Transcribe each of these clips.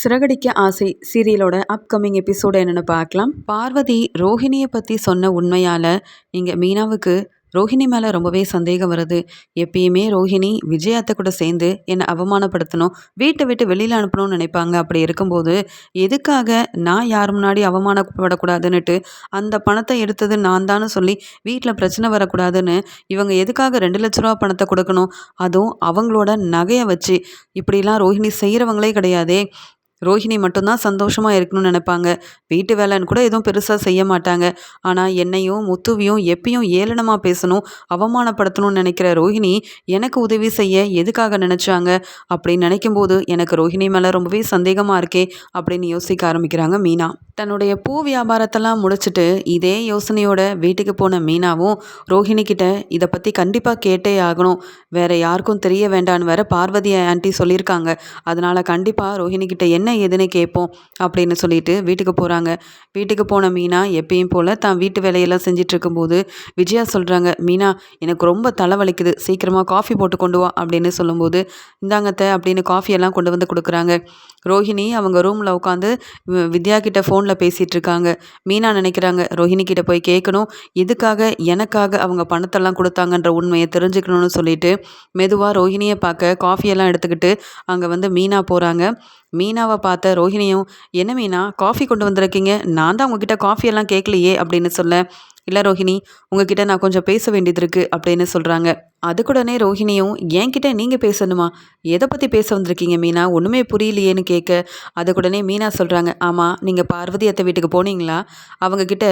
சிறகடிக்க ஆசை சீரியலோட upcoming episode என்னென்னு பார்க்கலாம். பார்வதி ரோஹிணியை பற்றி சொன்ன உண்மையால் இங்கே மீனாவுக்கு ரோஹிணி மேலே ரொம்பவே சந்தேகம் வருது. எப்பயுமே ரோஹிணி விஜயாத்தை கூட சேர்ந்து என்னை அவமானப்படுத்தணும் வீட்டை விட்டு வெளியில் அனுப்பணும்னு நினைப்பாங்க. அப்படி இருக்கும்போது எதுக்காக நான் யார் முன்னாடி அவமானப்படக்கூடாதுன்னுட்டு அந்த பணத்தை எடுத்தது நான் தானு சொல்லி வீட்டில் பிரச்சனை வரக்கூடாதுன்னு இவங்க எதுக்காக ரெண்டு லட்ச ரூபா பணத்தை கொடுக்கணும்? அதுவும் அவங்களோட நகையை வச்சு. இப்படிலாம் ரோஹிணி செய்கிறவங்களே கிடையாதே. ரோஹிணி மட்டும்தான் சந்தோஷமாக இருக்கணும்னு நினைப்பாங்க. வீட்டு வேலைன்னு கூட எதுவும் பெருசாக செய்ய மாட்டாங்க. ஆனால் என்னையும் முத்துவையும் எப்பயும் ஏளனமாக பேசணும் அவமானப்படுத்தணும்னு நினைக்கிற ரோஹிணி எனக்கு உதவி செய்ய எதுக்காக நினச்சாங்க? அப்படின்னு நினைக்கும்போது எனக்கு ரோஹிணி மேலே ரொம்பவே சந்தேகமாக இருக்கே அப்படின்னு யோசிக்க ஆரம்பிக்கிறாங்க மீனா. தன்னுடைய பூ வியாபாரத்தெல்லாம் முடிச்சுட்டு இதே யோசனையோட வீட்டுக்கு போன மீனாவும் ரோஹிணி கிட்ட இதை பற்றி கண்டிப்பாக கேட்டே ஆகணும். வேற யாருக்கும் தெரிய வேண்டான்னு வேற பார்வதி ஆண்டி சொல்லியிருக்காங்க. அதனால் கண்டிப்பாக ரோஹிணி கிட்ட என்ன ஏதுன்னு கேட்போம் அப்படின்னு சொல்லிட்டு வீட்டுக்கு போகிறாங்க வீட்டுக்கு போன மீனா எப்பயும் போல் தான் வீட்டு வேலையெல்லாம் செஞ்சிட்டு இருக்கும்போது விஜயா சொல்கிறாங்க மீனா எனக்கு ரொம்ப தலைவலிக்குது. சீக்கிரமாக காஃபி போட்டு கொண்டு வா அப்படின்னு சொல்லும்போது இந்தாங்கத்தை அப்படின்னு காஃபியெல்லாம் கொண்டு வந்து கொடுக்குறாங்க. ரோஹிணி அவங்க ரூமில் உட்காந்து வித்யா கிட்ட ஃபோனில் பேசிகிட்டு இருக்காங்க மீனா நினைக்கிறாங்க ரோஹிணி கிட்ட போய் கேட்கணும். இதுக்காக எனக்காக அவங்க பணத்தெல்லாம் கொடுத்தாங்கன்ற உண்மையை தெரிஞ்சுக்கணும்னு சொல்லிட்டு மெதுவாக ரோஹிணியை பார்க்க காஃபியெல்லாம் எடுத்துக்கிட்டு அங்கே வந்து மீனா போகிறாங்க மீனாவை பார்த்த ரோஹிணியும் என்ன மீனா காஃபி கொண்டு வந்திருக்கீங்க? நான் தான் உங்ககிட்ட காஃபியெல்லாம் கேட்கலையே அப்படின்னு சொல்ல இல்லை ரோஹிணி உங்ககிட்ட நான் கொஞ்சம் பேச வேண்டியது இருக்குது அப்படின்னு சொல்கிறாங்க அதுக்குடனே ரோஹிணியும் என்கிட்ட நீங்கள் பேசணுமா? எதை பற்றி பேச வந்திருக்கீங்க மீனா? ஒன்றுமே புரியலையேன்னு கேட்க. அதுக்குடனே மீனா சொல்கிறாங்க ஆமாம் நீங்கள் பார்வதி அத்தை வீட்டுக்கு போனீங்களா? அவங்கக்கிட்ட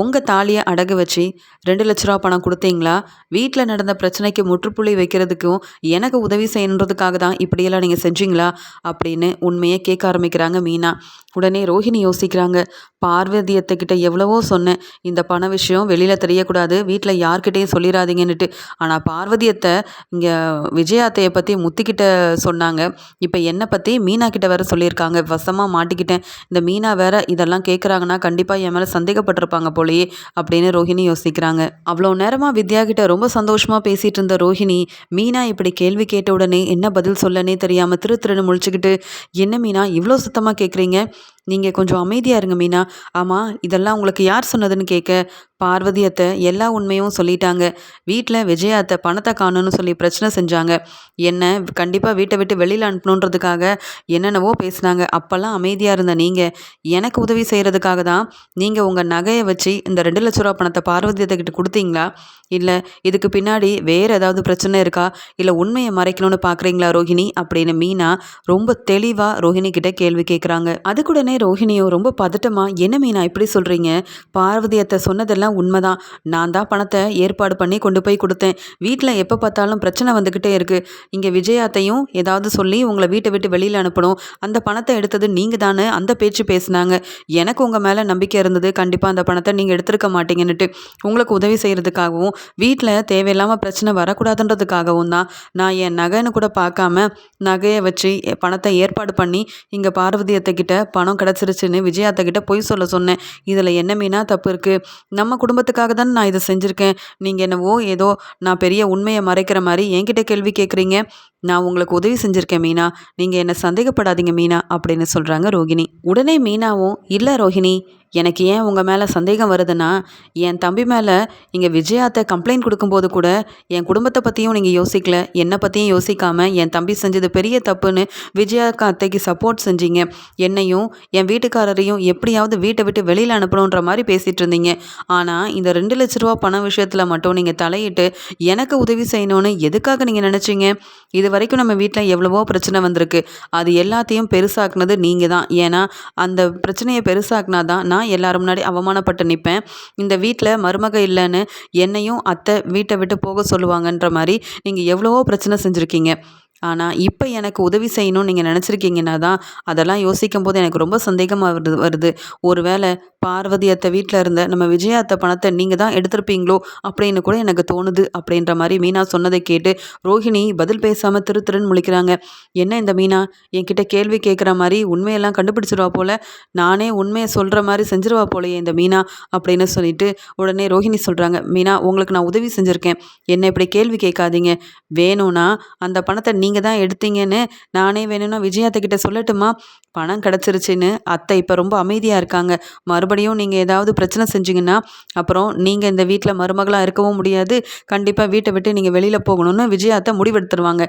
உங்கள் தாலியை அடகு வச்சு ரெண்டு லட்ச ரூபா பணம் கொடுத்தீங்களா? வீட்டில் நடந்த பிரச்சனைக்கு முற்றுப்புள்ளி வைக்கிறதுக்கும் எனக்கு உதவி செய்யணுன்றதுக்காக தான் இப்படியெல்லாம் நீங்கள் செஞ்சீங்களா? அப்படின்னு உண்மையை கேட்க ஆரம்பிக்கிறாங்க மீனா. உடனே ரோஹிணி யோசிக்கிறாங்க பார்வதியத்தைக்கிட்ட எவ்வளவோ சொன்னேன். இந்த பண விஷயம் வெளியில் தெரியக்கூடாது. வீட்டில் யார்கிட்டையும் சொல்லிடாதீங்கன்னுட்டு ஆனால் பார்வதியத்தை இங்கே விஜயாத்தையை பற்றி முத்திக்கிட்ட சொன்னாங்க. இப்போ என்னை பற்றி மீனா கிட்ட வேற சொல்லியிருக்காங்க. வசமாக மாட்டிக்கிட்டேன். இந்த மீனா வேற இதெல்லாம் கேட்குறாங்கன்னா கண்டிப்பாக என் மேலே சந்தேகப்பட்டிருப்பாங்க போலயே அப்படின்னு ரோஹிணி யோசிக்கிறாங்க. அவ்வளோ நேரமாக வித்யா கிட்ட ரொம்ப சந்தோஷமாக பேசிகிட்டு இருந்த ரோஹிணி மீனா இப்படி கேள்வி கேட்ட உடனே என்ன பதில் சொல்லனே தெரியாமல் திரு திருன்னு முழிச்சுக்கிட்டு என்ன மீனா இவ்வளோ சுத்தமாக கேட்குறீங்க நீங்கள் கொஞ்சம் அமைதியாக இருங்க மீனா. ஆமாம் இதெல்லாம் உங்களுக்கு யார் சொன்னதுன்னு கேட்க பார்வதி அத்தை எல்லா உண்மையும் சொல்லிட்டாங்க. வீட்டில் விஜய அத்தை பணத்தை காணும்னு சொல்லி பிரச்சனை செஞ்சாங்க. என்ன கண்டிப்பாக வீட்டை விட்டு வெளியில் அனுப்பணுன்றதுக்காக என்னென்னவோ பேசினாங்க. அப்போல்லாம் அமைதியாக இருந்த நீங்கள் எனக்கு உதவி செய்கிறதுக்காக தான் நீங்கள் உங்கள் நகையை வச்சு இந்த ரெண்டு லட்ச ரூபா பணத்தை பார்வதி கிட்ட கொடுத்தீங்களா? இல்லை இதுக்கு பின்னாடி வேறு ஏதாவது பிரச்சனை இருக்கா? இல்லை உண்மையை மறைக்கணும்னு பார்க்குறீங்களா ரோஹிணி? அப்படின்னு மீனா ரொம்ப தெளிவாக ரோஹிணி கிட்ட கேள்வி கேட்குறாங்க அதுக்குடனே ரோஹிணியும் ரொம்ப பதட்டமாக என்ன மீனா இப்படி சொல்கிறீங்க பார்வதியத்தை சொன்னதெல்லாம் உண்மைதான். நான் தான் பணத்தை ஏற்பாடு பண்ணி கொண்டு போய் கொடுத்தேன். வீட்டில் எப்போ பார்த்தாலும் பிரச்சனை வந்துக்கிட்டே இருக்குது இங்கே விஜயாத்தையும் ஏதாவது சொல்லி உங்களை வீட்டை விட்டு வெளியில் அனுப்பணும். அந்த பணத்தை எடுத்தது நீங்கள் தானே அந்த பேச்சு பேசினாங்க. எனக்கு உங்கள் மேலே நம்பிக்கை இருந்தது. கண்டிப்பாக அந்த பணத்தை நீங்கள் எடுத்திருக்க மாட்டீங்கன்னுட்டு. உங்களுக்கு உதவி செய்கிறதுக்காகவும் வீட்டில் தேவையில்லாமல் பிரச்சனை வரக்கூடாதுன்றதுக்காகவும் தான் நான் என் நகைன்னு கூட பார்க்காம நகையை வச்சு பணத்தை ஏற்பாடு பண்ணி இங்கே பார்வதி அத்தைக்கிட்ட பணம் கிடச்சிருச்சுன்னு விஜய் அத்தைக்கிட்ட பொய் சொல்ல சொன்னேன். இதில் என்ன மீனா தப்பு இருக்குது நம்ம குடும்பத்துக்காக தானே நான் இதை செஞ்சுருக்கேன். நீங்கள் என்னவோ ஏதோ நான் பெரிய உண்மையை மறைக்கிற மாதிரி என்கிட்ட கேள்வி கேட்குறீங்க நான் உங்களுக்கு உதவி செஞ்சுருக்கேன் மீனா. நீங்கள் என்னை சந்தேகப்படாதீங்க மீனா அப்படின்னு சொல்கிறாங்க ரோகிணி. உடனே மீனாவும் இல்லை ரோஹிணி எனக்கு ஏன் உங்கள் மேலே சந்தேகம் வருதுன்னா என் தம்பி மேலே இங்கே விஜயாத்தை கம்ப்ளைண்ட் கொடுக்கும்போது கூட என் குடும்பத்தை பற்றியும் நீங்கள் யோசிக்கல. என்னை பற்றியும் யோசிக்காமல் என் தம்பி செஞ்சது பெரிய தப்புன்னு விஜயாக்கா அத்தைக்கு சப்போர்ட் செஞ்சீங்க. என்னையும் என் வீட்டுக்காரரையும் எப்படியாவது வீட்டை விட்டு வெளியில் அனுப்பணுன்ற மாதிரி பேசிகிட்டு இருந்தீங்க. ஆனால் இந்த ரெண்டு லட்ச ரூபா பண விஷயத்தில் மட்டும் நீங்கள் தலையிட்டு எனக்கு உதவி செய்யணும்னு எதுக்காக நீங்கள் நினச்சிங்க? இது வரைக்கும் நம்ம வீட்டில் எவ்வளவோ பிரச்சனை வந்திருக்கு. அது எல்லாத்தையும் பெருசாக்குனது நீங்கள் தான் ஏன்னா அந்த பிரச்சனையை பெருசாக்குனா தான் நான் எல்லோரும் எல்லாரும் முன்னாடி அவமானப்பட்டு நிற்பேன் இந்த வீட்டில் மருமக இல்லைன்னு என்னையும் அத்தை வீட்டை விட்டு போக சொல்லுவாங்கன்ற மாதிரி நீங்கள் எவ்வளவோ பிரச்சனை செஞ்சுருக்கீங்க. ஆனால் இப்போ எனக்கு உதவி செய்யணும்னு நீங்கள் நினச்சிருக்கீங்கன்னா தான் அதெல்லாம் யோசிக்கும் போது எனக்கு ரொம்ப சந்தேகமாக வருது வருது. ஒரு வேளை பார்வதி அத்தை வீட்டில் இருந்த நம்ம விஜயா அத்தை பணத்தை நீங்கள் தான் எடுத்திருப்பீங்களோ அப்படின்னு கூட எனக்கு தோணுது அப்படின்ற மாதிரி மீனா சொன்னதை கேட்டு ரோஹிணி பதில் பேசாமல் திரு திருன்னு முழிக்கிறாங்க. என்ன இந்த மீனா? என்கிட்ட கேள்வி கேட்குற மாதிரி உண்மையெல்லாம் கண்டுபிடிச்சிருவா போல. நானே உண்மையை சொல்கிற மாதிரி செஞ்சிருவா போலையே இந்த மீனா அப்படின்னு சொல்லிட்டு உடனே ரோஹிணி சொல்கிறாங்க மீனா உங்களுக்கு நான் உதவி செஞ்சுருக்கேன். என்ன இப்படி கேள்வி கேட்காதீங்க. வேணும்னா அந்த பணத்தை நீ நீங்கள் தான் எடுத்தீங்கன்னு நானே வேணும்னா விஜயாத்தக்கிட்ட சொல்லட்டுமா? பணம் கிடச்சிருச்சின்னு அத்தை இப்போ ரொம்ப அமைதியாக இருக்காங்க. மறுபடியும் நீங்கள் ஏதாவது பிரச்சனை செஞ்சிங்கன்னா அப்புறம் நீங்கள் இந்த வீட்டில் மருமகளாக இருக்கவும் முடியாது. கண்டிப்பாக வீட்டை விட்டு நீங்கள் வெளியில் போகணும்னு விஜயாத்த முடிவெடுத்துருவாங்க.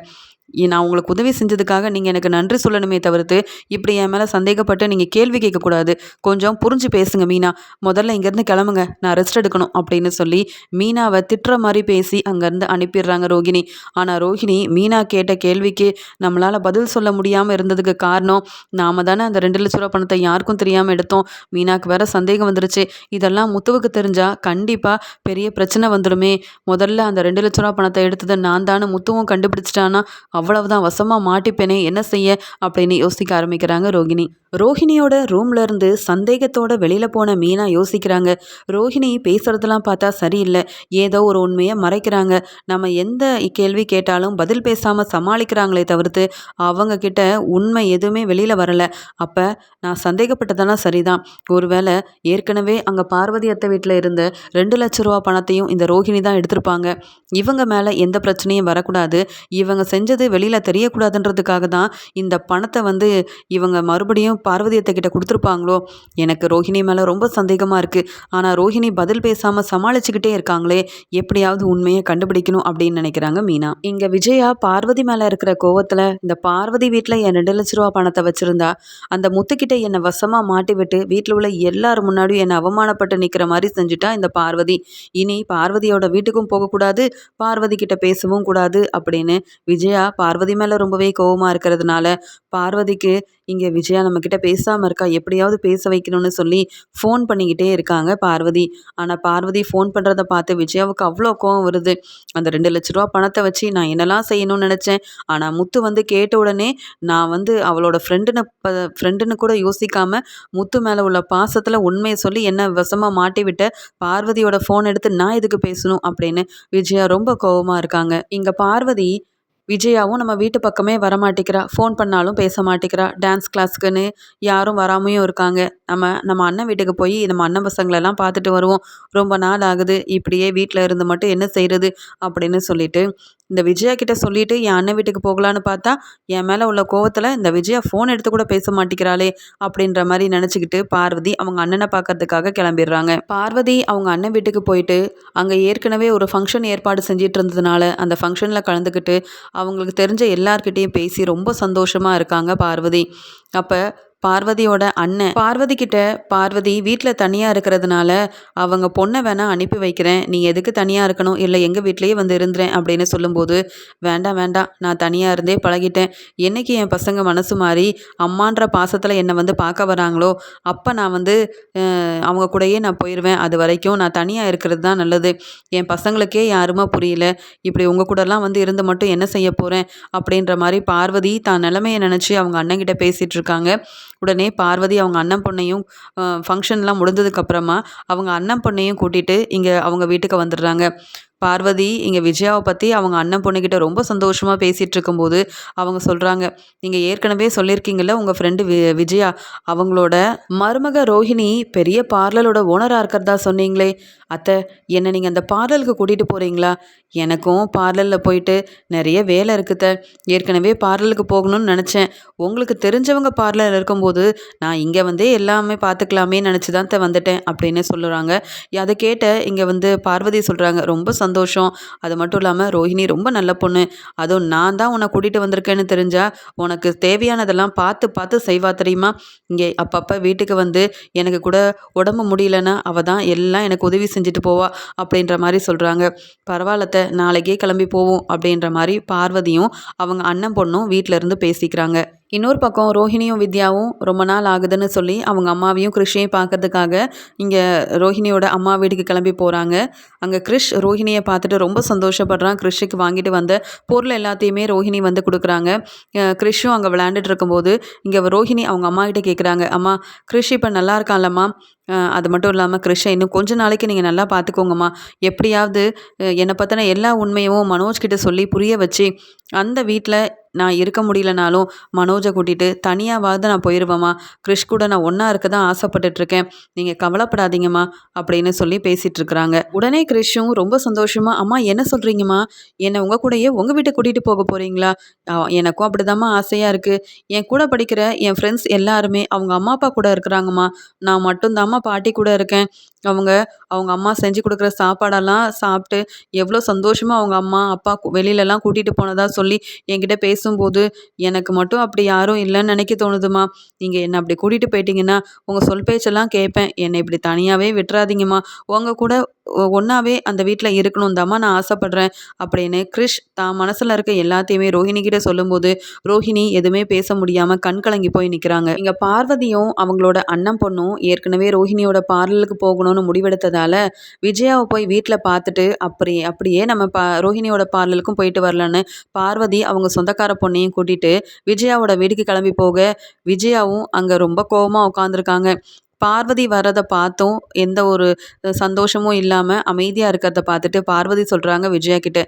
நான் உங்களுக்கு உதவி செஞ்சதுக்காக நீங்கள் எனக்கு நன்றி சொல்லணுமே தவிர்த்து இப்படி என் மேலே சந்தேகப்பட்டு நீங்கள் கேள்வி கேட்கக்கூடாது. கொஞ்சம் புரிஞ்சு பேசுங்க மீனா. முதல்ல இங்கேருந்து கிளம்புங்க. நான் ரெஸ்ட் எடுக்கணும் அப்படின்னு சொல்லி மீனாவை திட்டுற மாதிரி பேசி அங்கேருந்து அனுப்பிடுறாங்க ரோகிணி. ஆனால் ரோஹிணி மீனா கேட்ட கேள்விக்கு நம்மளால் பதில் சொல்ல முடியாமல் இருந்ததுக்கு காரணம் நாம தானே அந்த ரெண்டு லட்ச ரூபா பணத்தை யாருக்கும் தெரியாமல் எடுத்தோம். மீனாக்கு வேற சந்தேகம் வந்துருச்சு. இதெல்லாம் முத்துவுக்கு தெரிஞ்சால் கண்டிப்பாக பெரிய பிரச்சனை வந்துடுமே முதல்ல அந்த ரெண்டு லட்ச ரூபா பணத்தை எடுத்தது நான் தானே முத்துவும் கண்டுபிடிச்சிட்டானா? அவ்வளவுதான் வசமாக மாட்டிப்பேனே என்ன செய்ய? அப்படின்னு யோசிக்க ஆரம்பிக்கிறாங்க ரோகிணி. ரோஹிணியோட ரூம்ல இருந்து சந்தேகத்தோட வெளியில போன மீனா யோசிக்கிறாங்க. ரோஹிணி பேசுறதெல்லாம் பார்த்தா சரியில்லை. ஏதோ ஒரு உண்மையை மறைக்கிறாங்க. நம்ம எந்த கேள்வி கேட்டாலும் பதில் பேசாம சமாளிக்கிறாங்களே தவிர்த்து அவங்க கிட்ட உண்மை எதுவுமே வெளியில வரல. அப்ப நான் சந்தேகப்பட்டதெல்லாம் சரிதான். ஒருவேளை ஏற்கனவே அங்க பார்வதி அத்தை வீட்டில் இருந்த ரெண்டு லட்ச ரூபா பணத்தையும் இந்த ரோஹிணி தான் எடுத்திருப்பாங்க. இவங்க மேல எந்த பிரச்சனையும் வரக்கூடாது. இவங்க செஞ்சது வெளியில் தெரியக்கூடாதுன்றதுக்காக தான் இந்த பணத்தை வந்து இவங்க மறுபடியும் பார்வதியத்தை கிட்ட கொடுத்துருப்பாங்களோ? எனக்கு ரோஹிணி மேலே ரொம்ப சந்தேகமாக இருக்குது ஆனால் ரோஹிணி பதில் பேசாமல் சமாளிச்சுக்கிட்டே இருக்காங்களே. எப்படியாவது உண்மையை கண்டுபிடிக்கணும் அப்படின்னு நினைக்கிறாங்க மீனா. இங்கே விஜயா பார்வதி மேலே இருக்கிற கோவத்தில் இந்த பார்வதி வீட்டில் என் ரெண்டு லட்ச ரூபா பணத்தை வச்சுருந்தா அந்த முத்துக்கிட்ட என்னை வசமாக மாட்டி விட்டு வீட்டில் உள்ள எல்லார் முன்னாடியும் என்னை அவமானப்பட்டு நிற்கிற மாதிரி செஞ்சுட்டா இந்த பார்வதி. இனி பார்வதியோட வீட்டுக்கும் போகக்கூடாது பார்வதி கிட்ட பேசவும் கூடாது அப்படின்னு விஜயா பார்வதி மேலே ரொம்பவே கோவமாக இருக்கிறதுனால பார்வதிக்கு இங்கே விஜயா நம்மக்கிட்ட பேசாமல் இருக்கா? எப்படியாவது பேச வைக்கணும்னு சொல்லி ஃபோன் பண்ணிக்கிட்டே இருக்காங்க பார்வதி. ஆனால் பார்வதி ஃபோன் பண்ணுறத பார்த்து விஜயாவுக்கு அவ்வளோ கோவம் வருது. அந்த ரெண்டு லட்ச ரூபா பணத்தை வச்சு நான் என்னெல்லாம் செய்யணும்னு நினச்சேன்? ஆனால் முத்து வந்து கேட்ட உடனே நான் வந்து அவளோட ஃப்ரெண்டுன்னு ப ஃப்ரெண்டுன்னு கூட யோசிக்காமல் முத்து மேலே உள்ள பாசத்தில் உண்மையை சொல்லி என்ன வசமாக மாட்டி விட்ட பார்வதியோட ஃபோன் எடுத்து நான் எதுக்கு பேசணும் அப்படின்னு விஜயா ரொம்ப கோவமாக இருக்காங்க. இங்கே பார்வதி விஜயாவும் நம்ம வீட்டு பக்கமே வரமாட்டேங்கிறா. ஃபோன் பண்ணாலும் பேச மாட்டேங்கிறா டான்ஸ் கிளாஸ்க்குன்னு யாரும் வராமையும் இருக்காங்க. நம்ம நம்ம அண்ணன் வீட்டுக்கு போய் நம்ம அண்ணன் பசங்களெல்லாம் பார்த்துட்டு வருவோம். ரொம்ப நாள் ஆகுது. இப்படியே வீட்டில் இருந்து மட்டும் என்ன செய்கிறது அப்படின்னு சொல்லிட்டு இந்த விஜயா கிட்ட சொல்லிட்டு என் அண்ணன் வீட்டுக்கு போகலான்னு பார்த்தா என் மேலே உள்ள கோவத்தில் இந்த விஜயா ஃபோன் எடுத்து கூட பேச மாட்டேங்கிறாளே அப்படின்ற மாதிரி நினச்சிக்கிட்டு பார்வதி அவங்க அண்ணனை பார்க்கறதுக்காக கிளம்பிடுறாங்க. பார்வதி அவங்க அண்ணன் வீட்டுக்கு போயிட்டு அங்கே ஏற்கனவே ஒரு ஃபங்க்ஷன் ஏற்பாடு செஞ்சிட்டு இருந்ததுனால அந்த ஃபங்க்ஷனில் கலந்துக்கிட்டு அவங்களுக்கு தெரிஞ்ச எல்லார்கிட்டேயும் பேசி ரொம்ப சந்தோஷமாக இருக்காங்க பார்வதி. அப்போ பார்வதியோட அண்ணன். பார்வதி கிட்ட பார்வதி வீட்டில் தனியாக இருக்கிறதுனால அவங்க பொண்ணை வேணா அனுப்பி வைக்கிறேன். நீ எதுக்கு தனியாக இருக்கணும்? இல்லை எங்கள் வீட்லேயே வந்து இருந்துறேன். அப்படின்னு சொல்லும்போது வேண்டாம் வேண்டாம். நான் தனியாக இருந்தே பழகிட்டேன். என்னைக்கு என் பசங்க மனசு மாறி அம்மான்ற பாசத்தில் என்னை வந்து பார்க்க வராங்களோ அப்போ நான் வந்து அவங்க கூடயே நான் போயிடுவேன் அது வரைக்கும் நான் தனியாக இருக்கிறது தான் நல்லது. என் பசங்களுக்கே யாருமா புரியல. இப்படி உங்கள் கூடலாம் வந்து இருந்து மட்டும் என்ன செய்ய போகிறேன் அப்படின்ற மாதிரி பார்வதி தான் நிலைமையை நினச்சி அவங்க அண்ணங்கிட்ட பேசிகிட்டு இருக்காங்க. உடனே பார்வதி அவங்க அண்ணன் பொண்ணையும் ஃபங்க்ஷன்லாம் முடிஞ்சதுக்கப்புறமா அவங்க அண்ணன் பொண்ணையும் கூட்டிகிட்டு இங்கே அவங்க வீட்டுக்கு வந்துடுறாங்க. பார்வதி இங்கே விஜயாவை பற்றி அவங்க அண்ணன் பொண்ணுக்கிட்ட ரொம்ப சந்தோஷமாக பேசிகிட்டு இருக்கும்போது அவங்க சொல்கிறாங்க நீங்கள் ஏற்கனவே சொல்லியிருக்கீங்கள உங்கள் ஃப்ரெண்டு வி விஜயா அவங்களோட மருமக ரோஹிணி பெரிய பார்லரோட ஓனராக இருக்கிறதா சொன்னீங்களே அத்தை என்னை நீங்கள் அந்த பார்லருக்கு கூட்டிகிட்டு போகிறீங்களா எனக்கும் பார்லரில் போயிட்டு நிறைய வேலை இருக்குத்த ஏற்கனவே பார்லருக்கு போகணும்னு நினச்சேன். உங்களுக்கு தெரிஞ்சவங்க பார்லர் இருக்கும்போது நான் இங்கே வந்தே எல்லாமே பார்த்துக்கலாமே நினச்சி தான் வந்துட்டேன் அப்படின்னு சொல்லுறாங்க. அதை கேட்ட இங்கே வந்து பார்வதி சொல்கிறாங்க ரொம்ப சந்தோஷம். அது மட்டும் இல்லாமல் ரோஹிணி ரொம்ப நல்ல பொண்ணு. அதுவும் நான் தான் உன்னை கூட்டிகிட்டு வந்திருக்கேன்னு தெரிஞ்சால் உனக்கு தேவையானதெல்லாம் பார்த்து பார்த்து செய்வா தெரியுமா? இங்கே அப்பப்போ வீட்டுக்கு வந்து எனக்கு கூட உடம்பு முடியலன்னா அவள் தான் எல்லாம் எனக்கு உதவி செஞ்சுட்டு போவா அப்படின்ற மாதிரி சொல்கிறாங்க பரவாயில்லத்த நாளைக்கே கிளம்பி போவோம் அப்படின்ற மாதிரி பார்வதியும் அவங்க அண்ணன் பொண்ணும் வீட்டில் இருந்து பேசிக்கிறாங்க. இன்னொரு பக்கம் ரோஹிணியும் வித்யாவும் ரொம்ப நாள் ஆகுதுன்னு சொல்லி அவங்க அம்மாவையும் கிருஷையும் பார்க்கறதுக்காக இங்கே ரோஹிணியோட அம்மா வீட்டுக்கு கிளம்பி போகிறாங்க அங்கே கிருஷ் ரோஹிணியை பார்த்துட்டு ரொம்ப சந்தோஷப்படுறான். கிருஷுக்கு வாங்கிட்டு வந்த பொருள் எல்லாத்தையுமே ரோஹிணி வந்து கொடுக்குறாங்க. கிருஷும் அங்கே விளையாண்டுட்டு இருக்கும்போது இங்கே ரோஹிணி அவங்க அம்மா கிட்ட கேட்குறாங்க அம்மா கிருஷ் இப்போ நல்லா இருக்கான்லம்மா. அது மட்டும் இல்லாமல் கிருஷை இன்னும் கொஞ்ச நாளைக்கு நீங்கள் நல்லா பார்த்துக்கோங்கம்மா எப்படியாவது என்னை பற்றின எல்லா உண்மையும் மனோஜ் கிட்ட சொல்லி புரிய வச்சு அந்த வீட்டில் நான் இருக்க முடியலனாலும் மனோஜை கூட்டிட்டு தனியாவது நான் போயிடுவேம்மா கிறிஷ் கூட நான் ஒன்றா இருக்க தான் ஆசைப்பட்டுட்ருக்கேன். நீங்கள் கவலைப்படாதீங்கம்மா அப்படின்னு சொல்லி பேசிகிட்டு இருக்கிறாங்க உடனே கிறிஷும் ரொம்ப சந்தோஷமாக அம்மா என்ன சொல்கிறீங்கம்மா என்னை உங்கள் கூடயே உங்கள் வீட்டை கூட்டிகிட்டு போக போகிறீங்களா எனக்கும் அப்படிதாம்மா ஆசையாக இருக்குது என் கூட படிக்கிற என் ஃப்ரெண்ட்ஸ் எல்லாருமே அவங்க அம்மா அப்பா கூட இருக்கிறாங்கம்மா. நான் மட்டும்தாம்மா பாட்டி கூட இருக்கேன். அவங்க அவங்க அம்மா செஞ்சு கொடுக்குற சாப்பாடெல்லாம் சாப்பிட்டு எவ்வளோ சந்தோஷமாக அவங்க அம்மா அப்பா வெளியிலலாம் கூட்டிகிட்டு போனதாக சொல்லி என்கிட்ட பேசும்போது எனக்கு மட்டும் அப்படி யாரும் இல்லைன்னு நினைக்க தோணுதுமா நீங்கள் என்னை அப்படி கூட்டிகிட்டு போயிட்டீங்கன்னா உங்கள் சொல் பேச்செல்லாம் கேட்பேன். என்னை இப்படி தனியாகவே விட்டுறாதீங்கம்மா. உங்கள் கூட ஒன்றாவே அந்த வீட்டில் இருக்கணும் தாம்மா நான் ஆசைப்பட்றேன். அப்படின்னு கிறிஷ் தான் மனசில் இருக்க எல்லாத்தையுமே ரோஹிணி கிட்ட சொல்லும்போது ரோஹிணி எதுவுமே பேச முடியாமல் கண் கலங்கி போய் நிற்கிறாங்க இங்கே பார்வதியும் அவங்களோட அண்ணன் பொண்ணும் ஏற்கனவே ரோஹிணியோட பார்லருக்கு போகணும்னு முடிவெடுத்ததால் விஜயாவை போய் வீட்டில் பார்த்துட்டு அப்படி அப்படியே நம்ம பா ரோஹிணியோட பார்லருக்கும் போயிட்டு வரலான்னு பார்வதி அவங்க சொந்தக்கார பொண்ணையும் கூட்டிகிட்டு விஜயாவோட வீட்டுக்கு கிளம்பி போக விஜயாவும் அங்கே ரொம்ப கோபமாக உட்காந்துருக்காங்க பார்வதி வர்றதை பார்த்தும். எந்த ஒரு சந்தோஷமும் இல்லாமல் அமைதியாக இருக்கிறத பார்த்துட்டு பார்வதி சொல்கிறாங்க விஜயா கிட்ட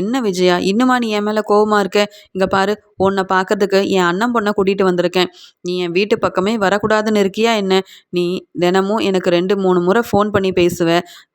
என்ன விஜயா இன்னுமா நீ என் மேலே கோவமாக இருக்க? இங்கே பாரு உன்னை பார்க்கறதுக்கு என் அண்ணன் பொண்ணை கூட்டிகிட்டு வந்திருக்கேன். நீ என் வீட்டு பக்கமே வரக்கூடாதுன்னு இருக்கியா என்ன? நீ தினமும் எனக்கு ரெண்டு மூணு முறை ஃபோன் பண்ணி பேசுவ.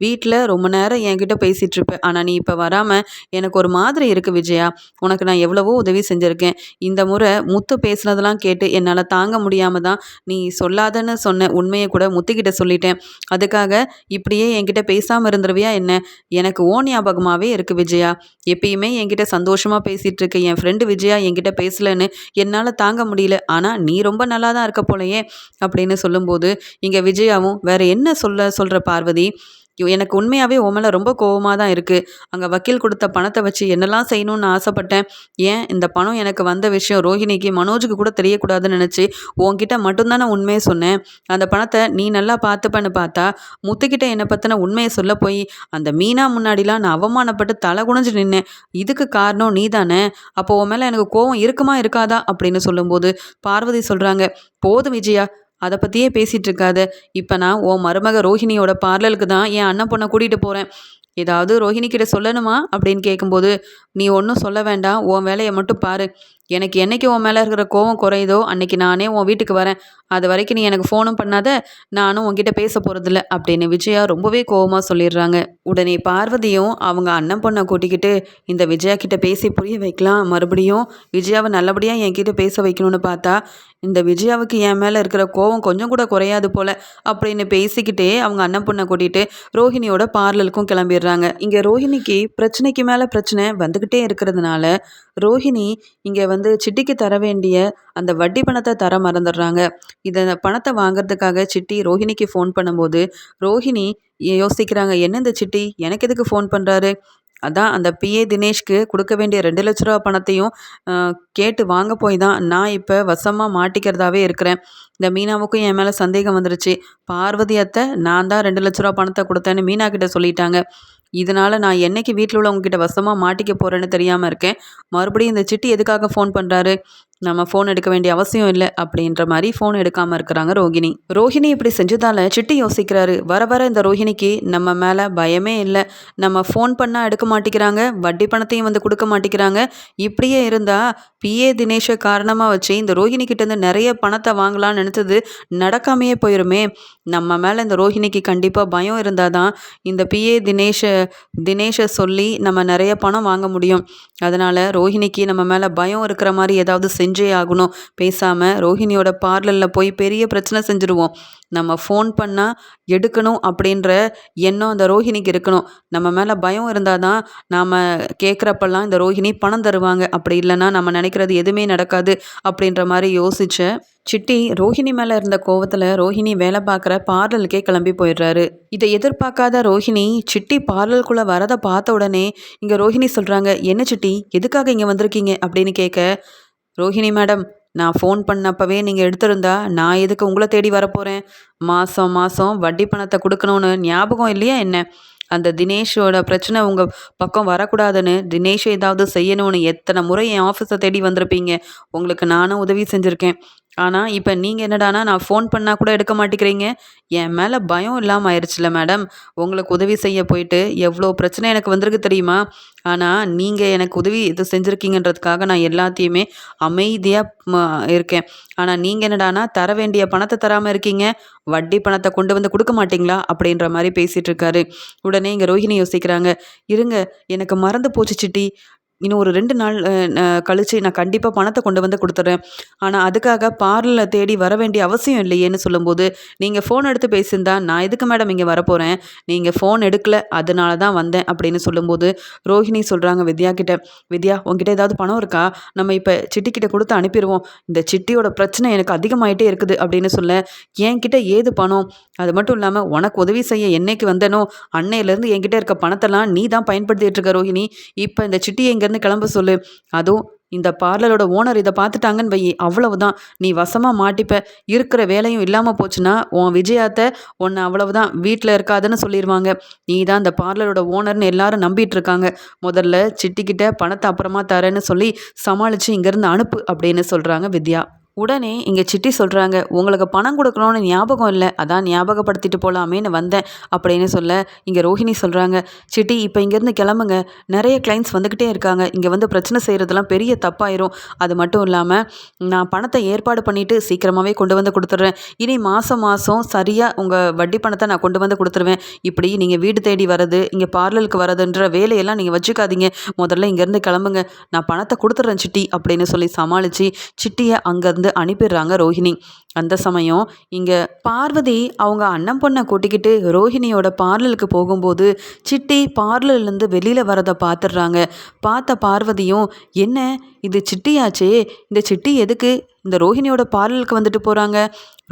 வீட்டில் ரொம்ப நேரம் என்கிட்ட பேசிகிட்டு இருப்ப. ஆனால் நீ இப்போ வராமல் எனக்கு ஒரு மாதிரி இருக்குது விஜயா. உனக்கு நான் எவ்வளவோ உதவி செஞ்சுருக்கேன். இந்த முறை முத்து பேசுனதெல்லாம் கேட்டு என்னால் தாங்க முடியாமல் தான் நீ சொல்லாதன்னு சொன்ன உண்மையை கூட முத்துக்கிட்ட சொல்லிட்டேன். அதுக்காக இப்படியே என்கிட்ட பேசாமல் இருந்துருவியா என்ன? எனக்கு ஓ ஞாபகமாகவே இருக்குது விஜயா. எப்பயுமே என்கிட்ட சந்தோஷமாக பேசிகிட்டு இருக்க என் ஃப்ரெண்டு விஜயா என்கிட்ட பேசலன்னு என்னால் தாங்க முடியல. ஆனால் நீ ரொம்ப நல்லா தான் இருக்க போலையே அப்படின்னு சொல்லும்போது இங்கே விஜயாவும் வேற என்ன சொல்ல சொல்கிற பார்வதி? எனக்கு உண்மையாகவே உன் மேலே ரொம்ப கோவமாக தான் இருக்குது அங்கே வக்கீல் கொடுத்த பணத்தை வச்சு என்னெல்லாம் செய்யணும்னு ஆசைப்பட்டேன். ஏன்? இந்த பணம் எனக்கு வந்த விஷயம் ரோஹிணிக்கு மனோஜுக்கு கூட தெரியக்கூடாதுன்னு நினச்சி உன்கிட்ட மட்டும்தானே உண்மையை சொன்னேன். அந்த பணத்தை நீ நல்லா பார்த்துப்பேன்னு பார்த்தா முத்துக்கிட்ட என்னை பற்றின உண்மையை சொல்ல போய் அந்த மீனா முன்னாடிலாம் நான் அவமானப்பட்டு தலை குனிஞ்சு நின்னேன். இதுக்கு காரணம் நீ தானே அப்போ உன் மேலே எனக்கு கோவம் இருக்குமா இருக்காதா? அப்படின்னு சொல்லும்போது பார்வதி சொல்கிறாங்க போதும் விஜயா அதை பற்றியே பேசிகிட்டு இருக்காத. இப்போ நான் உன் மருமக ரோஹிணியோட பார்லருக்கு தான் என் அண்ணன் பொண்ணை கூட்டிகிட்டு போகிறேன் ஏதாவது ரோஹிணி கிட்ட சொல்லணுமா? அப்படின்னு கேட்கும்போது நீ ஒன்றும் சொல்ல வேண்டாம். உன் வேலையை மட்டும் பாரு. எனக்கு என்னைக்கு உன் மேலே இருக்கிற கோவம் குறையுதோ அன்னைக்கு நானே உன் வீட்டுக்கு வரேன். அது வரைக்கும் நீ எனக்கு ஃபோனும் பண்ணாத நானும் உன்கிட்ட பேச போகிறதில்ல அப்படின்னு விஜயா ரொம்பவே கோவமாக சொல்லிடுறாங்க. உடனே பார்வதியும் அவங்க அண்ணன் பொண்ணை கூட்டிக்கிட்டு இந்த விஜயா கிட்ட பேசி புரிய வைக்கலாம். மறுபடியும் விஜயாவை நல்லபடியாக என்கிட்ட பேச வைக்கணும்னு பார்த்தா இந்த விஜயாவுக்கு என் மேலே இருக்கிற கோவம் கொஞ்சம் கூட குறையாது போல அப்படின்னு பேசிக்கிட்டே அவங்க அண்ணன் பொண்ணை கூட்டிகிட்டு ரோஹிணியோட பார்லருக்கும் கிளம்பிடுறாங்க. இங்கே ரோஹிணிக்கு பிரச்சனைக்கு மேலே பிரச்சனை வந்துக்கிட்டே இருக்கிறதுனால ரோஹிணி இங்கே வந்து சிட்டிக்கு தர வேண்டிய அந்த வட்டி பணத்தை தர மறந்துடுறாங்க. இதை பணத்தை வாங்குறதுக்காக சிட்டி ரோஹிணிக்கு ஃபோன் பண்ணும்போது ரோஹிணி யோசிக்கிறாங்க என்ன இந்த சிட்டி? எனக்கு எதுக்கு ஃபோன் பண்ணுறாரு அதான் அந்த பிஏ தினேஷ்க்கு கொடுக்க வேண்டிய ரெண்டு லட்ச ரூபா பணத்தையும் கேட்டு வாங்க போய் தான் நான் இப்போ வசமாக மாட்டிக்கிறதாவே இருக்கிறேன். இந்த மீனாவுக்கும் என் மேலே சந்தேகம் வந்துருச்சு. பார்வதி அத்தை நான் தான் ரெண்டு லட்ச ரூபா பணத்தை கொடுத்தேன்னு மீனா கிட்ட சொல்லிட்டாங்க. இதனால் நான் என்னைக்கு வீட்டில் உள்ளவங்ககிட்ட வசமாக மாட்டிக்க போகிறேன்னு தெரியாமல் இருக்கேன். மறுபடியும் இந்த சிட்டி எதுக்காக ஃபோன் பண்ணுறாரு நம்ம ஃபோன் எடுக்க வேண்டிய அவசியம் இல்லை அப்படின்ற மாதிரி ஃபோன் எடுக்காமல் இருக்கிறாங்க ரோஹிணி ரோஹிணி இப்படி செஞ்சதால சிட்டி யோசிக்கிறாரு. வர வர இந்த ரோஹிணிக்கு நம்ம மேலே பயமே இல்லை. நம்ம ஃபோன் பண்ணால் எடுக்க மாட்டேங்கிறாங்க. வட்டி பணத்தையும் வந்து கொடுக்க மாட்டேங்கிறாங்க. இப்படியே இருந்தால் பிஏ தினேஷை காரணமாக வச்சு இந்த ரோஹிணி கிட்டேருந்து நிறைய பணத்தை வாங்கலாம்னு நினச்சது நடக்காமையே போயிருமே. நம்ம மேலே இந்த ரோஹிணிக்கு கண்டிப்பாக பயம் இருந்தால் தான் இந்த பிஏ தினேஷை தினேஷை சொல்லி நம்ம நிறைய பணம் வாங்க முடியும். அதனால் ரோஹிணிக்கு நம்ம மேலே பயம் இருக்கிற மாதிரி ஏதாவது செஞ்சு செஞ்சே ஆகணும். பேசாமல் ரோஹிணியோட பார்லரில் போய் பெரிய பிரச்சனை செஞ்சுருவோம். நம்ம ஃபோன் பண்ணால் எடுக்கணும் அப்படின்ற எண்ணம் அந்த ரோஹிணிக்கு இருக்கணும். நம்ம மேலே பயம் இருந்தால் தான் நாம் கேட்குறப்பெல்லாம் இந்த ரோஹிணி பணம் தருவாங்க. அப்படி இல்லைன்னா நம்ம நினைக்கிறது எதுவுமே நடக்காது அப்படின்ற மாதிரி யோசித்தேன் சிட்டி ரோஹிணி மேலே இருந்த கோவத்தில் ரோஹிணி வேலை பார்க்குற பார்லருக்கே கிளம்பி போயிடுறாரு. இதை எதிர்பார்க்காத ரோஹிணி சிட்டி பார்லருக்குள்ளே வரதை பார்த்த உடனே இங்கே ரோஹிணி சொல்கிறாங்க என்ன சிட்டி? எதுக்காக இங்கே வந்திருக்கீங்க? அப்படின்னு கேட்க ரோஹிணி மேடம் நான் ஃபோன் பண்ணப்பவே நீங்கள் எடுத்திருந்தா நான் எதுக்கு உங்களை தேடி வரப்போகிறேன் மாதம் மாதம் வட்டி பணத்தை கொடுக்கணும்னு ஞாபகம் இல்லையா என்ன? அந்த தினேஷோட பிரச்சனை உங்கள் பக்கம் வரக்கூடாதுன்னு தினேஷ் ஏதாவது செய்யணும்னு எத்தனை முறை என் ஆஃபீஸை தேடி வந்திருப்பீங்க? உங்களுக்கு நானும் உதவி செஞ்சுருக்கேன். ஆனால் இப்போ நீங்கள் என்னடானா நான் ஃபோன் பண்ணால் கூட எடுக்க மாட்டேங்கிறீங்க. என் மேலே பயம் இல்லாமல் ஆயிடுச்சுல மேடம் உங்களுக்கு உதவி செய்ய போயிட்டு எவ்வளோ பிரச்சனை எனக்கு வந்திருக்கு தெரியுமா? ஆனால் நீங்கள் எனக்கு உதவி இது செஞ்சுருக்கீங்கன்றதுக்காக நான் எல்லாத்தையுமே அமைதியாக இருக்கேன். ஆனால் நீங்கள் என்னடானா தர வேண்டிய பணத்தை தராமல் இருக்கீங்க. வட்டி பணத்தை கொண்டு வந்து கொடுக்க மாட்டிங்களா? அப்படின்ற மாதிரி பேசிகிட்டு இருக்காரு. உடனே இங்கே ரோஹிணி யோசிக்கிறாங்க. இருங்க எனக்கு மறந்து போச்சு சிட்டி. இன்னும் ஒரு ரெண்டு நாள் கழித்து நான் கண்டிப்பாக பணத்தை கொண்டு வந்து கொடுத்துட்றேன் ஆனால் அதுக்காக பார்லரில் தேடி வர வேண்டிய அவசியம் இல்லையேன்னு சொல்லும்போது நீங்கள் ஃபோன் எடுத்து பேசியிருந்தா நான் எதுக்கு மேடம் இங்கே வரப்போகிறேன் நீங்கள் ஃபோன் எடுக்கல அதனால தான் வந்தேன் அப்படின்னு சொல்லும்போது ரோஹிணி சொல்கிறாங்க வித்யா கிட்ட வித்யா உங்ககிட்ட ஏதாவது பணம் இருக்கா? நம்ம இப்போ சிட்டிக்கிட்ட கொடுத்து அனுப்பிடுவோம் இந்த சிட்டியோட பிரச்சனை எனக்கு அதிகமாயிட்டே இருக்குது அப்படின்னு சொல்ல என்கிட்ட ஏது பணம்? அது மட்டும் இல்லாமல் உனக்கு உதவி செய்ய என்னைக்கு வந்தனோ அன்னையிலேருந்து என்கிட்ட இருக்க பணத்தெல்லாம் நீ தான் பயன்படுத்திட்டு இருக்க ரோஹிணி. இப்போ இந்த சிட்டியை எங்கே இங்கேருந்து கிளம்ப சொல்லு. அதுவும் இந்த பார்லரோட ஓனர் இதை பார்த்துட்டாங்கன்னு வை அவ்வளவுதான். நீ வசமாக மாட்டிப்ப. இருக்கிற வேலையும் இல்லாமல் போச்சுன்னா உன் விஜயாத்த உன்னை அவ்வளவுதான் வீட்டில் இருக்காதுன்னு சொல்லிடுவாங்க நீ தான் இந்த பார்லரோட ஓனர்னு எல்லாரும் நம்பிட்டு இருக்காங்க முதல்ல சிட்டிக்கிட்ட பணத்தை அப்புறமா தரேன்னு சொல்லி சமாளித்து இங்கேருந்து அனுப்பு அப்படின்னு சொல்கிறாங்க வித்யா. உடனே இங்கே சிட்டி சொல்கிறாங்க உங்களுக்கு பணம் கொடுக்கணும்னு ஞாபகம் இல்லை அதான் ஞாபகப்படுத்திட்டு போகலாமேன்னு வந்தேன் அப்படின்னு சொல்ல இங்கே ரோஹிணி சொல்கிறாங்க சிட்டி இப்போ இங்கேருந்து கிளம்புங்க. நிறைய கிளைண்ட்ஸ் வந்துக்கிட்டே இருக்காங்க. இங்கே வந்து பிரச்சனை செய்கிறதுலாம் பெரிய தப்பாயிரும். அது மட்டும் இல்லாமல் நான் பணத்தை ஏற்பாடு பண்ணிவிட்டு சீக்கிரமாகவே கொண்டு வந்து கொடுத்துட்றேன். இனி மாதம் மாதம் சரியாக உங்கள் வட்டி பணத்தை நான் கொண்டு வந்து கொடுத்துருவேன். இப்படி நீங்கள் வீடு தேடி வரது இங்கே பார்லருக்கு வரதுன்ற வேலையெல்லாம் நீங்கள் வச்சுக்காதீங்க. முதல்ல இங்கேருந்து கிளம்புங்க. நான் பணத்தை கொடுத்துட்றேன் சிட்டி அப்படின்னு சொல்லி சமாளித்து சிட்டியை அங்கேருந்து வந்து அனுப்பிடுறாங்க ரோஹிணி. அந்த சமயம் இங்கே பார்வதி அவங்க அண்ணன் பொண்ணை கூட்டிக்கிட்டு ரோஹிணியோட பார்லருக்கு போகும்போது சிட்டி பார்லர்லேருந்து வெளியில் வரதை பார்த்துடுறாங்க. பார்த்த பார்வதியும் என்ன? இது சிட்டியாச்சே இந்த சிட்டி எதுக்கு? இந்த ரோஹிணியோட பார்லருக்கு வந்துட்டு போகிறாங்க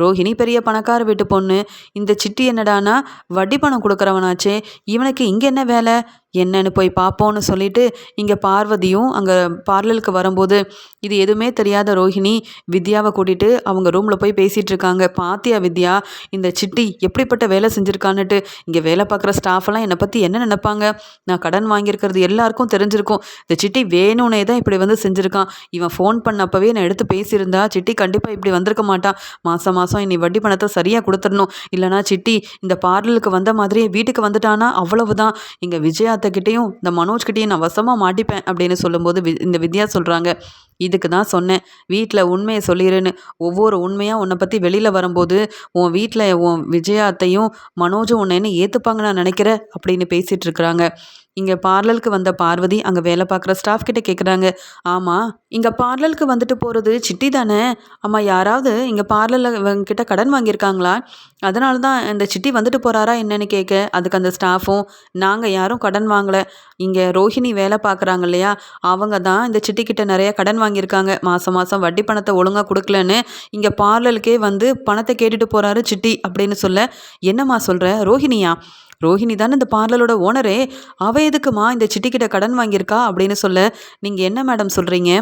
ரோஹிணி பெரிய பணக்கார வீட்டு பொண்ணு. இந்த சிட்டி என்னடானா வட்டி பணம் கொடுக்குறவனாச்சே. இவனுக்கு இங்கே என்ன வேலை? என்னன்னு போய் பார்ப்போன்னு சொல்லிட்டு இங்கே பார்வதியும் அங்கே பார்லருக்கு வரும்போது இது எதுவுமே தெரியாத ரோஹிணி வித்யாவை கூட்டிகிட்டு அவங்க ரூமில் போய் பேசிகிட்டு இருக்காங்க பாத்தியா வித்யா இந்த சிட்டி எப்படிப்பட்ட வேலை செஞ்சுருக்கான்னுட்டு. இங்கே வேலை பார்க்குற ஸ்டாஃபெல்லாம் என்னை பற்றி என்ன நினைப்பாங்க? நான் கடன் வாங்கியிருக்கிறது எல்லாருக்கும் தெரிஞ்சிருக்கும். இந்த சிட்டி வேணும்னே தான் இப்படி வந்து செஞ்சு செஞ்சுருக்கான் இவன் ஃபோன் பண்ணப்பவே நான் எடுத்து பேசியிருந்தா சிட்டி கண்டிப்பாக இப்படி வந்திருக்க மாட்டான் மாதம் மாதம் இனி வட்டி பணத்தை சரியாக கொடுத்துடணும். இல்லைனா சிட்டி இந்த பார்லருக்கு வந்த மாதிரியே வீட்டுக்கு வந்துட்டானா? அவ்வளவுதான். இங்கே விஜயாத்தக்கிட்டேயும் இந்த மனோஜ்கிட்டையும் நான் வசமாக மாட்டிப்பேன் அப்படின்னு சொல்லும்போது வி இந்த வித்யா சொல்கிறாங்க இதுக்கு தான் சொன்னேன். வீட்டில் உண்மையை சொல்லிடுன்னு ஒவ்வொரு உண்மையாக உன்னை பற்றி வெளியில் வரும்போது உன் வீட்டில் உன் விஜயாத்தையும் மனோஜும் உன்னை என்ன ஏற்றுப்பாங்க நான் நினைக்கிறேன் அப்படின்னு பேசிகிட்டு இருக்கிறாங்க. இங்கே பார்லருக்கு வந்த பார்வதி அங்கே வேலை பார்க்குற ஸ்டாஃப் கிட்ட கேட்குறாங்க ஆமாம் இங்கே பார்லருக்கு வந்துட்டு போகிறது சிட்டி தானே? ஆமாம் யாராவது இங்கே பார்லரில் கிட்ட கடன் வாங்கியிருக்காங்களா? அதனால தான் இந்த சிட்டி வந்துட்டு போகிறாரா என்னன்னு கேட்க அதுக்கு அந்த ஸ்டாஃபும் நாங்கள் யாரும் கடன் வாங்கலை. இங்கே ரோஹிணி வேலை பார்க்குறாங்க இல்லையா? அவங்க தான் இந்த சிட்டிக்கிட்ட நிறைய கடன் வாங்கியிருக்காங்க. மாதம் மாதம் வட்டி பணத்தை ஒழுங்காக கொடுக்கலன்னு இங்கே பார்லருக்கே வந்து பணத்தை கேட்டுட்டு போகிறாரு சிட்டி அப்படின்னு சொல்ல என்னம்மா சொல்கிற ரோஹிணியா? ரோஹிணி தானே இந்த பார்லரோட ஓனரே அவ எதுக்குமா இந்த சிட்டிக்கிட்ட கடன் வாங்கியிருக்கா அப்படின்னு சொல்ல நீங்கள் என்ன மேடம் சொல்கிறீங்க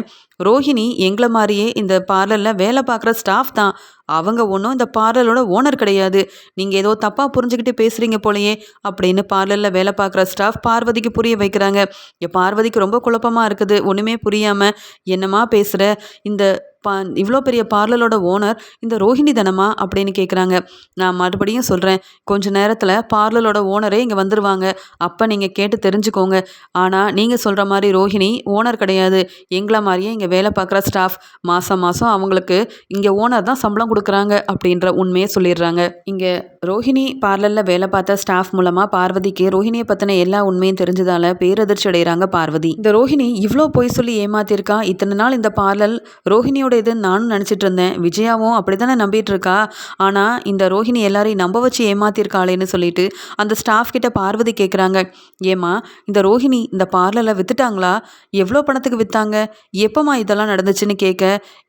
ரோஹிணி எங்களை மாதிரியே இந்த பார்லரில் வேலை பார்க்குற ஸ்டாஃப் தான். அவங்க ஒன்றும் இந்த பார்லரோட ஓனர் கிடையாது. நீங்கள் ஏதோ தப்பாக புரிஞ்சுக்கிட்டு பேசுகிறீங்க போலையே அப்படின்னு பார்லரில் வேலை பார்க்குற ஸ்டாஃப் பார்வதிக்கு புரிய வைக்கிறாங்க. பார்வதிக்கு ரொம்ப குழப்பமாக இருக்குது. ஒன்றுமே புரியாமல் என்னம்மா பேசுகிற இந்த பா இவ்வளோ பெரிய பார்லரோட ஓனர் இந்த ரோஹிணி தனமா அப்படின்னு கேட்குறாங்க நான் மறுபடியும் சொல்கிறேன் கொஞ்ச நேரத்தில் பார்லரோட ஓனரே இங்கே வந்துடுவாங்க அப்போ நீங்கள் கேட்டு தெரிஞ்சுக்கோங்க. ஆனால் நீங்கள் சொல்கிற மாதிரி ரோஹிணி ஓனர் கிடையாது. எங்களை மாதிரியே இங்கே வேலை பார்க்குற ஸ்டாஃப் மாதம் மாதம் அவங்களுக்கு இங்கே ஓனர் தான் சம்பளம் கொடுக்குறாங்க அப்படின்ற உண்மையை சொல்லிடுறாங்க. இங்கே ரோஹிணி பார்லரில் வேலை பார்த்த ஸ்டாஃப் மூலமாக பார்வதிக்கு ரோஹிணியை பற்றின எல்லா உண்மையும் தெரிஞ்சதால் பேரதிர்ச்சி அடைகிறாங்க பார்வதி. இந்த ரோஹிணி இவ்வளோ பொய் சொல்லி ஏமாத்திருக்கா? இத்தனை நாள் இந்த பார்லர் ரோஹிணியோட இதுன்னு நானும் நினச்சிட்டு இருந்தேன். விஜயாவும் அப்படி தானே நம்பிட்டு இருக்கா? ஆனால் இந்த ரோஹிணி எல்லாரையும் நம்ப வச்சு ஏமாத்திருக்காளேன்னு சொல்லிட்டு அந்த ஸ்டாஃப் கிட்ட பார்வதி கேட்குறாங்க ஏமா இந்த ரோஹிணி இந்த பார்லரில் வித்துட்டாங்களா? எவ்வளோ பணத்துக்கு விற்றாங்க எப்போம்மா இதெல்லாம் நடந்துச்சுன்னு கேட்க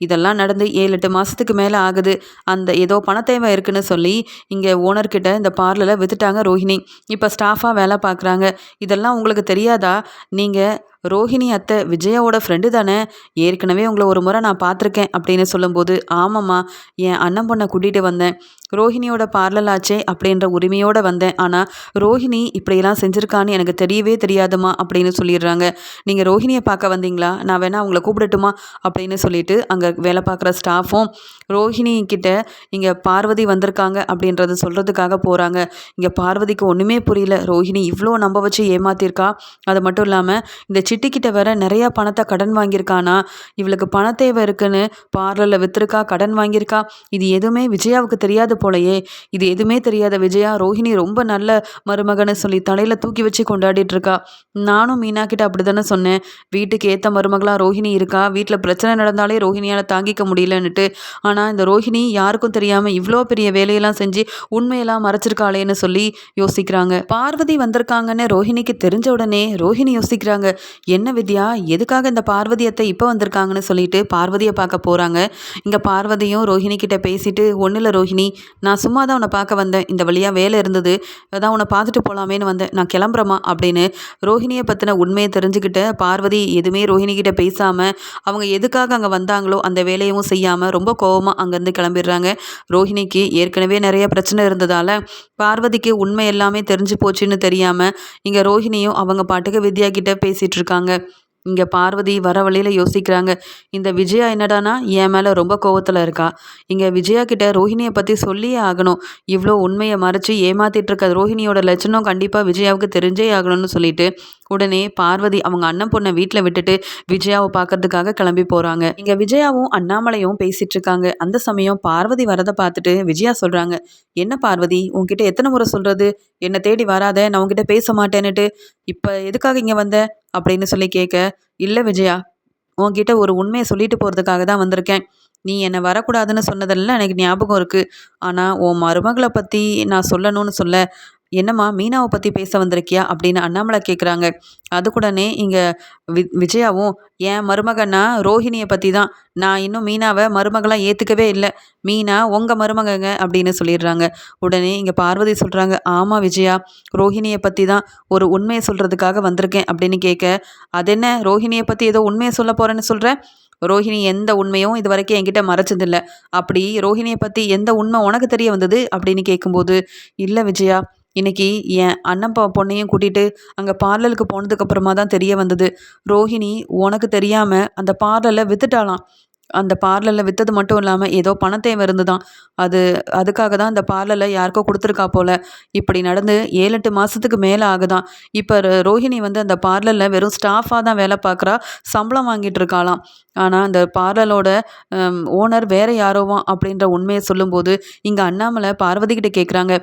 இதெல்லாம் நடந்து ஏழு எட்டு மாதத்துக்கு மேலே ஆகுது. அந்த ஏதோ பணத்தேவை இருக்குன்னு சொல்லி இங்கே ஓனர்கிட்ட இந்த பார்லரில் வித்துட்டாங்க ரோஹிணி. இப்போ ஸ்டாஃபாக வேலை பார்க்குறாங்க. இதெல்லாம் உங்களுக்கு தெரியாதா? நீங்கள் ரோஹிணி அத்தை விஜயாவோட ஃப்ரெண்டு தானே? ஏற்கனவே உங்களை ஒரு முறை நான் பார்த்துருக்கேன் அப்படின்னு சொல்லும்போது ஆமாம்மா என் அண்ணன் பொண்ணை கூட்டிகிட்டு வந்தேன். ரோஹிணியோட பார்லர் ஆச்சே அப்படின்ற உரிமையோடு வந்தேன். ஆனால் ரோஹிணி இப்படியெல்லாம் செஞ்சுருக்கான்னு எனக்கு தெரியவே தெரியாதுமா அப்படின்னு சொல்லிடுறாங்க. நீங்கள் ரோஹிணியை பார்க்க வந்தீங்களா? நான் வேணா அவங்கள கூப்பிடட்டுமா? அப்படின்னு சொல்லிட்டு அங்கே வேலை பார்க்குற ஸ்டாஃபும் ரோஹிணி கிட்ட இங்கே பார்வதி வந்திருக்காங்க அப்படின்றத சொல்கிறதுக்காக போகிறாங்க இங்கே பார்வதிக்கு ஒன்றுமே புரியல. ரோஹிணி இவ்வளோ நம்ப வச்சு ஏமாத்திருக்கா? அது மட்டும் இல்லாமல் இந்த சிட்டிக்கிட்ட வேற நிறையா பணத்தை கடன் வாங்கியிருக்கானா? இவளுக்கு பண தேவை இருக்குன்னு பார்லரில் விற்றுருக்கா கடன் வாங்கியிருக்கா? இது எதுவுமே விஜயாவுக்கு தெரியாது போலையே. இது எதுவுமே தெரியாத விஜயா ரோஹிணி ரொம்ப நல்ல மருமகன்னு சொல்லி தலையில் தூக்கி வச்சு கொண்டாடிட்டு இருக்கா. நானும் மீனா கிட்ட அப்படி தானே சொன்னேன். வீட்டுக்கு ஏற்ற மருமகளாக ரோஹிணி இருக்கா? வீட்டில் பிரச்சனை நடந்தாலே ரோஹிணியால் தாங்கிக்க முடியலன்னுட்டு. ஆனால் இந்த ரோஹிணி யாருக்கும் தெரியாமல் இவ்வளோ பெரிய வேலையெல்லாம் செஞ்சு உண்மையெல்லாம் மறைச்சிருக்காளேன்னு சொல்லி யோசிக்கிறாங்க. பார்வதி வந்திருக்காங்கன்னு ரோஹிணிக்கு தெரிஞ்ச உடனே ரோஹிணி யோசிக்கிறாங்க. என்ன வித்யா எதுக்காக இந்த பார்வதியத்தை இப்போ வந்திருக்காங்கன்னு சொல்லிட்டு பார்வதியை பார்க்க போகிறாங்க இங்கே பார்வதியும் ரோஹிணி கிட்ட பேசிட்டு ஒன்றும் இல்லை ரோஹிணி நான் சும்மா தான் உன்னை பார்க்க வந்தேன். இந்த வழியாக வேலை இருந்தது. அதான் உன்னை பார்த்துட்டு போகலாமேன்னு வந்தேன். நான் கிளம்புறமா அப்படின்னு ரோஹிணியை பற்றின உண்மையை தெரிஞ்சுக்கிட்ட பார்வதி எதுவுமே ரோஹிணி கிட்ட பேசாமல் அவங்க எதுக்காக அங்கே வந்தாங்களோ அந்த வேலையும் செய்யாமல் ரொம்ப கோவமாக அங்கேருந்து கிளம்பிடுறாங்க. ரோஹிணிக்கு ஏற்கனவே நிறைய பிரச்சனை இருந்ததால் பார்வதிக்கு உண்மை எல்லாமே தெரிஞ்சு போச்சுன்னு தெரியாமல் இங்கே ரோஹிணியும் அவங்க பாட்டுக்கு வித்யா கிட்ட பேசிகிட்டு இருக்காங்க. இருக்காங்க. இங்கே பார்வதி வர வழியில் யோசிக்கிறாங்க. இந்த விஜயா என்னடானா என் மேலே ரொம்ப கோவத்தில் இருக்கா. இங்கே விஜயா கிட்ட ரோஹிணியை பற்றி சொல்லியே ஆகணும். இவ்வளோ உண்மையை மறைச்சி ஏமாத்திட்டு இருக்க ரோஹிணியோட லட்சணம் கண்டிப்பாக விஜயாவுக்கு தெரிஞ்சே ஆகணும்னு சொல்லிட்டு உடனே பார்வதி அவங்க அண்ணன் பொண்ணை வீட்டில் விட்டுட்டு விஜயாவை பார்க்கறதுக்காக கிளம்பி போகிறாங்க இங்கே விஜயாவும் அண்ணாமலையும் பேசிட்டு இருக்காங்க. அந்த சமயம் பார்வதி வரதை பார்த்துட்டு விஜயா சொல்கிறாங்க என்ன பார்வதி உன்கிட்ட எத்தனை முறை சொல்கிறது என்னை தேடி வராத நான் உன்கிட்ட பேச மாட்டேன்னுட்டு. இப்போ எதுக்காக இங்கே வந்த? அப்படின்னு சொல்லி கேட்க இல்லை விஜயா உன்கிட்ட ஒரு உண்மையை சொல்லிட்டு போகிறதுக்காக தான் வந்திருக்கேன். நீ என்னை வரக்கூடாதுன்னு சொன்னதெல்லாம் எனக்கு ஞாபகம் இருக்குது ஆனால் உன் மருமகளை பற்றி நான் சொல்லணும்னு சொல்ல என்னம்மா மீனாவை பற்றி பேச வந்திருக்கியா? அப்படின்னு அண்ணாமலை கேட்குறாங்க அதுக்குடனே இங்கே வி விஜயாவும் என் மருமகன்னா ரோஹிணியை பற்றி தான். நான் இன்னும் மீனாவை மருமகளாக ஏற்றுக்கவே இல்லை. மீனா உங்கள் மருமகங்க அப்படின்னு சொல்லிடுறாங்க. உடனே இங்கே பார்வதி சொல்கிறாங்க ஆமாம் விஜயா ரோஹிணியை பற்றி தான் ஒரு உண்மையை சொல்கிறதுக்காக வந்திருக்கேன் அப்படின்னு கேட்க அது என்ன ரோஹிணியை பற்றி ஏதோ உண்மையை சொல்ல போகிறேன்னு சொல்கிறேன் ரோஹிணி எந்த உண்மையும் இது வரைக்கும் என்கிட்ட மறைச்சதில்லை. அப்படி ரோஹிணியை பற்றி எந்த உண்மை உனக்கு தெரிய வந்தது? அப்படின்னு கேட்கும்போது இல்லை விஜயா இன்னைக்கு என் அண்ணன் பொண்ணையும் கூட்டிகிட்டு அங்கே பார்லருக்கு போனதுக்கப்புறமா தான் தெரிய வந்தது. ரோஹிணி உனக்கு தெரியாமல் அந்த பார்லரை வித்துட்டாலாம் அந்த பார்லரில் விற்றது மட்டும் இல்லாமல் ஏதோ பணத்தேவை இருந்து தான் அது அதுக்காக தான் அந்த பார்லரில் யாருக்கோ கொடுத்துருக்கா போல். இப்படி நடந்து ஏழு எட்டு மாதத்துக்கு மேலே ஆகுதான். இப்போ ரோஹிணி வந்து அந்த பார்லரில் வெறும் ஸ்டாஃபாக தான் வேலை பார்க்குறா. சம்பளம் வாங்கிட்டு இருக்காளாம். ஆனால் அந்த பார்லரோட ஓனர் வேறு யாரோவான் அப்படின்ற உண்மையை சொல்லும்போது இங்கே அண்ணாமலை பார்வதிக்கிட்ட கேட்குறாங்க